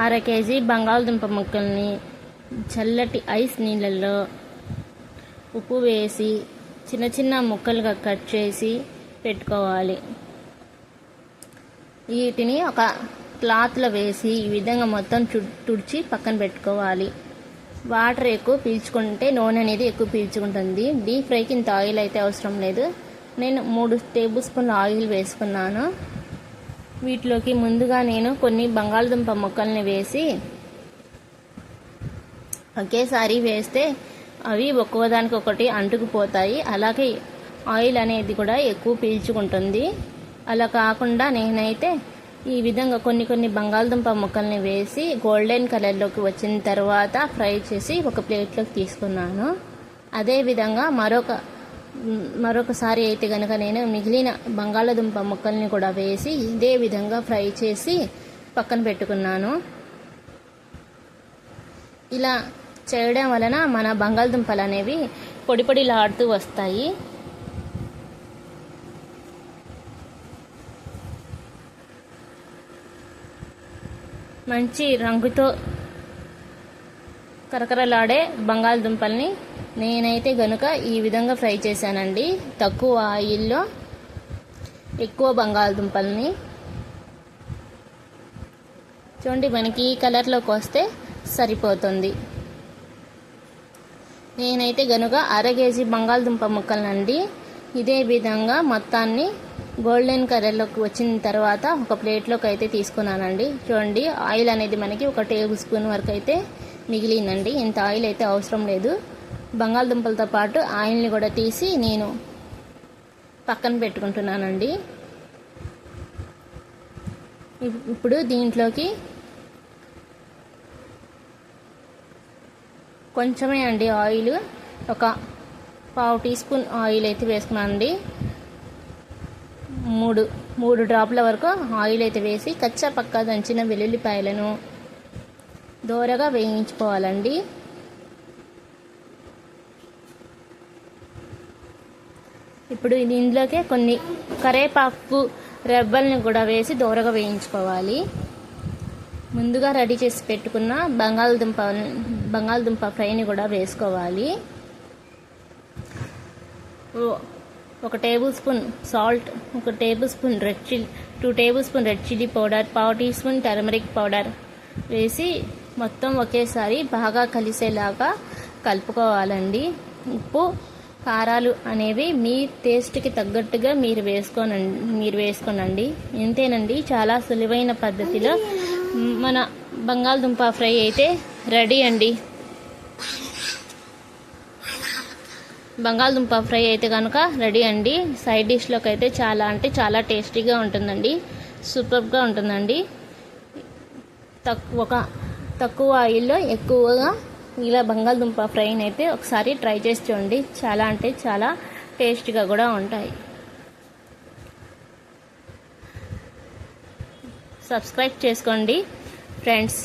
అర కేజీ బంగాళదుంప ముక్కల్ని చల్లటి ఐస్ నీళ్ళల్లో ఉప్పు వేసి చిన్న చిన్న ముక్కలుగా కట్ చేసి పెట్టుకోవాలి. వీటిని ఒక క్లాత్లో వేసి ఈ విధంగా మొత్తం చు- తుడిచి పక్కన పెట్టుకోవాలి. వాటర్ ఎక్కువ పీల్చుకుంటే నూనె అనేది ఎక్కువ పీల్చుకుంటుంది. డీప్ ఫ్రైకి ఇంత ఆయిల్ అయితే అవసరం లేదు. నేను మూడు టేబుల్ స్పూన్ల ఆయిల్ వేసుకున్నాను. వీటిలోకి ముందుగా నేను కొన్ని బంగాళదుంప ముక్కల్ని వేసి ఒకేసారి వేస్తే అవి ఒక్కోదానికి ఒకటి అంటుకుపోతాయి. అలాగే ఆయిల్ అనేది కూడా ఎక్కువ పీల్చుకుంటుంది. అలా కాకుండా నేనైతే ఈ విధంగా కొన్ని కొన్ని బంగాళదుంప ముక్కల్ని వేసి గోల్డెన్ కలర్లోకి వచ్చిన తర్వాత ఫ్రై చేసి ఒక ప్లేట్లోకి తీసుకున్నాను. అదేవిధంగా మరొక మరొకసారి అయితే కనుక నేను మిగిలిన బంగాళదుంప ముక్కల్ని కూడా వేసి ఇదే విధంగా ఫ్రై చేసి పక్కన పెట్టుకున్నాను. ఇలా చేయడం వలన మన బంగాళదుంపలు అనేవి పొడి పొడిలాడుతూ వస్తాయి. మంచి రంగుతో కరకరలాడే బంగాళదుంపల్ని నేనైతే గనుక ఈ విధంగా ఫ్రై చేశానండి. తక్కువ ఆయిల్లో ఎక్కువ బంగాళదుంపల్ని. చూడండి మనకి ఈ కలర్లోకి వస్తే సరిపోతుంది. నేనైతే గనుక అర కేజీ బంగాళదుంప ముక్కలనండి ఇదే విధంగా మొత్తాన్ని గోల్డెన్ కలర్లోకి వచ్చిన తర్వాత ఒక ప్లేట్లోకి అయితే తీసుకున్నానండి. చూడండి ఆయిల్ అనేది మనకి ఒక టేబుల్ స్పూన్ వరకు అయితే మిగిలిందండి. ఇంత ఆయిల్ అయితే అవసరం లేదు. బంగాళదుంపలతో పాటు ఆయిల్ని కూడా తీసి నేను పక్కన పెట్టుకుంటున్నానండి. ఇప్- ఇప్పుడు దీంట్లోకి కొంచెమే అండి ఆయిల్. ఒక పావు టీ స్పూన్ ఆయిల్ అయితే వేసుకున్నానండి. మూడు మూడు డ్రాప్ల వరకు ఆయిల్ అయితే వేసి కచ్చా పక్కా దంచిన వెల్లుల్లిపాయలను దోరగా వేయించుకోవాలండి. ఇప్పుడు దీంట్లోకే కొన్ని కరేపాకు రెబ్బల్ని కూడా వేసి దోరగా వేయించుకోవాలి. ముందుగా రెడీ చేసి పెట్టుకున్న బంగాళదుంప బంగాళదుంప ఫ్రైని కూడా వేసుకోవాలి. ఒక టేబుల్ స్పూన్ సాల్ట్ ఒక tablespoon red chilli two tablespoon red chilli powder పావు టీ స్పూన్ టర్మరిక్ పౌడర్ వేసి మొత్తం ఒకేసారి బాగా కలిసేలాగా కలుపుకోవాలండి. ఉప్పు కారాలు అనేవి మీ టేస్ట్కి తగ్గట్టుగా మీరు వేసుకోనండి మీరు వేసుకోనండి. ఇంతేనండి చాలా సులువైన పద్ధతిలో మన బంగాళదుంప ఫ్రై అయితే రెడీ అండి. బంగాళదుంప ఫ్రై అయితే కనుక రెడీ అండి. సైడ్ డిష్లోకి అయితే చాలా అంటే చాలా టేస్టీగా ఉంటుందండి. సూపర్గా ఉంటుందండి. తక్కువ ఒక తక్కువ ఆయిల్లో ఎక్కువగా ఇలా బంగాళదుంప ఫ్రైని అయితే ఒకసారి ట్రై చేసి చూడండి. చాలా అంటే చాలా టేస్టీగా కూడా ఉంటాయి. సబ్స్క్రైబ్ చేసుకోండి ఫ్రెండ్స్.